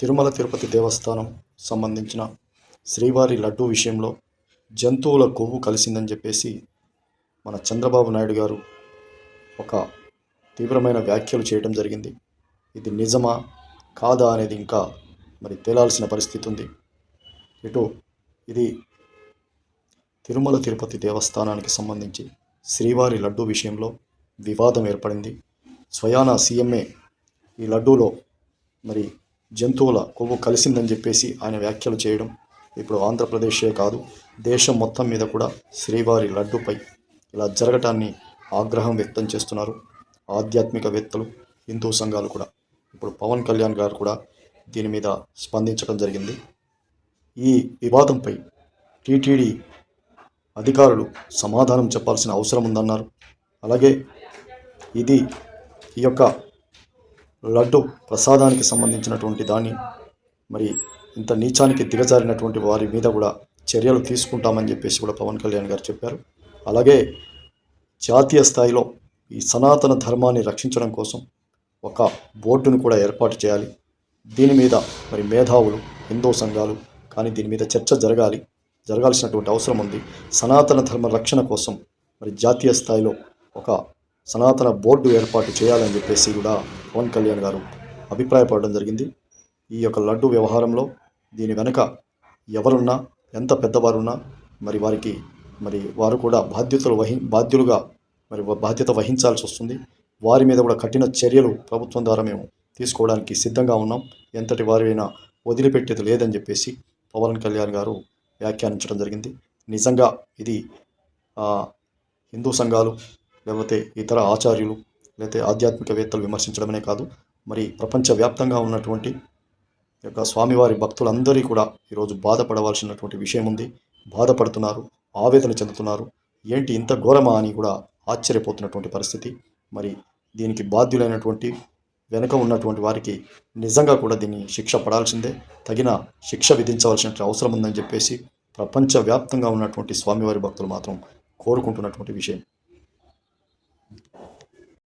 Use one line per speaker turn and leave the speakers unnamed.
తిరుమల తిరుపతి దేవస్థానం సంబంధించిన శ్రీవారి లడ్డూ విషయంలో జంతువుల కొవ్వు కలిసిందని చెప్పేసి మన చంద్రబాబు నాయుడు గారు ఒక తీవ్రమైన వ్యాఖ్యలు చేయడం జరిగింది. ఇది నిజమా? కాదా అనేది ఇంకా మరి తేలాల్సిన పరిస్థితి ఉంది. ఇటు ఇది తిరుమల తిరుపతి దేవస్థానానికి సంబంధించి శ్రీవారి లడ్డూ విషయంలో వివాదం ఏర్పడింది. స్వయానా సీఎంఏ ఈ లడ్డూలో మరి జంతువుల కొవ్వు కలిసిందని చెప్పేసి ఆయన వ్యాఖ్యలు చేయడం ఇప్పుడు ఆంధ్రప్రదేశే కాదు దేశం మొత్తం మీద కూడా శ్రీవారి లడ్డూపై ఇలా జరగటాన్ని ఆగ్రహం వ్యక్తం చేస్తున్నారు ఆధ్యాత్మికవేత్తలు హిందూ సంఘాలు కూడా. ఇప్పుడు పవన్ కళ్యాణ్ గారు కూడా దీని మీద స్పందించడం జరిగింది. ఈ వివాదంపై టీటీడీ అధికారులు సమాధానం చెప్పాల్సిన అవసరం ఉందన్నారు. అలాగే ఇది ఈ యొక్క లడ్డు ప్రసాదానికి సంబంధించినటువంటి దాన్ని మరి ఇంత నీచానికి దిగజారినటువంటి వారి మీద కూడా చర్యలు తీసుకుంటామని చెప్పేసి కూడా పవన్ కళ్యాణ్ గారు చెప్పారు. అలాగే జాతీయ స్థాయిలో ఈ సనాతన ధర్మాన్ని రక్షించడం కోసం ఒక బోర్డును కూడా ఏర్పాటు చేయాలి. దీని మీద మరి మేధావులు హిందూ సంఘాలు కానీ దీని మీద చర్చ జరగాలి. జరగాల్సినటువంటి అవసరం ఉంది. సనాతన ధర్మ రక్షణ కోసం మరి జాతీయ స్థాయిలో ఒక సనాతన బోర్డు ఏర్పాటు చేయాలని చెప్పేసి కూడా పవన్ కళ్యాణ్ గారు అభిప్రాయపడడం జరిగింది. ఈ యొక్క లడ్డు వ్యవహారంలో దీని వెనుక ఎవరున్నా ఎంత పెద్దవారున్నా మరి వారికి మరి వారు కూడా బాధ్యతలు వహి బాధ్యులుగా మరి బాధ్యత వహించాల్సి వస్తుంది. వారి మీద కూడా కఠిన చర్యలు ప్రభుత్వం ద్వారా మేము తీసుకోవడానికి సిద్ధంగా ఉన్నాం. ఎంతటి వారైనా వదిలిపెట్టేది లేదని చెప్పేసి పవన్ కళ్యాణ్ గారు వ్యాఖ్యానించడం జరిగింది. నిజంగా ఇది హిందూ సంఘాలు లేకపోతే ఇతర ఆచార్యులు లేకపోతే ఆధ్యాత్మికవేత్తలు విమర్శించడమే కాదు మరి ప్రపంచవ్యాప్తంగా ఉన్నటువంటి యొక్క స్వామివారి భక్తులందరి కూడా ఈరోజు బాధపడవలసినటువంటి విషయం ఉంది. బాధపడుతున్నారు ఆవేదన చెందుతున్నారు. ఏంటి ఇంత ఘోరమా అని కూడా ఆశ్చర్యపోతున్నటువంటి పరిస్థితి. మరి దీనికి బాధ్యులైనటువంటి వెనుక ఉన్నటువంటి వారికి నిజంగా కూడా దీన్ని శిక్ష పడాల్సిందే. తగిన శిక్ష విధించవలసిన అవసరం ఉందని చెప్పేసి ప్రపంచవ్యాప్తంగా ఉన్నటువంటి స్వామివారి భక్తులు మాత్రం కోరుకుంటున్నటువంటి విషయం.